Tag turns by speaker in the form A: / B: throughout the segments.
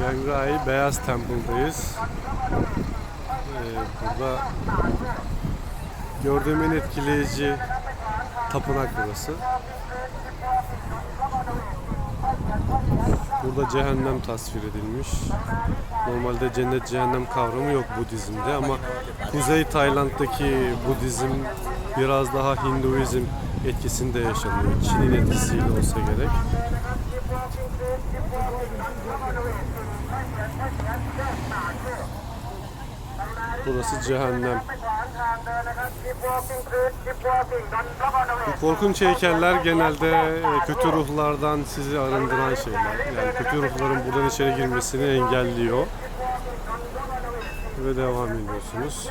A: Bengai Beyaz Temple'dayız. Ee, burada gördüğüm en etkileyici tapınak burası. Burada cehennem tasvir edilmiş. Normalde cennet cehennem kavramı yok Budizm'de ama Kuzey Tayland'daki Budizm biraz daha Hinduizm etkisinde yaşanıyor. Çin'in etkisiyle olsa gerek. Burası cehennem. Bu korkunç heykeller genelde e, kötü ruhlardan sizi arındıran şeyler. Yani kötü ruhların buradan içeri girmesini engelliyor. Ve devam ediyorsunuz.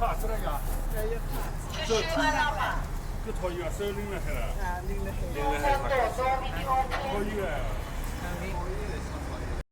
B: 啊，这个，
C: 这又，
B: 这了，了，了，拎了，拎了。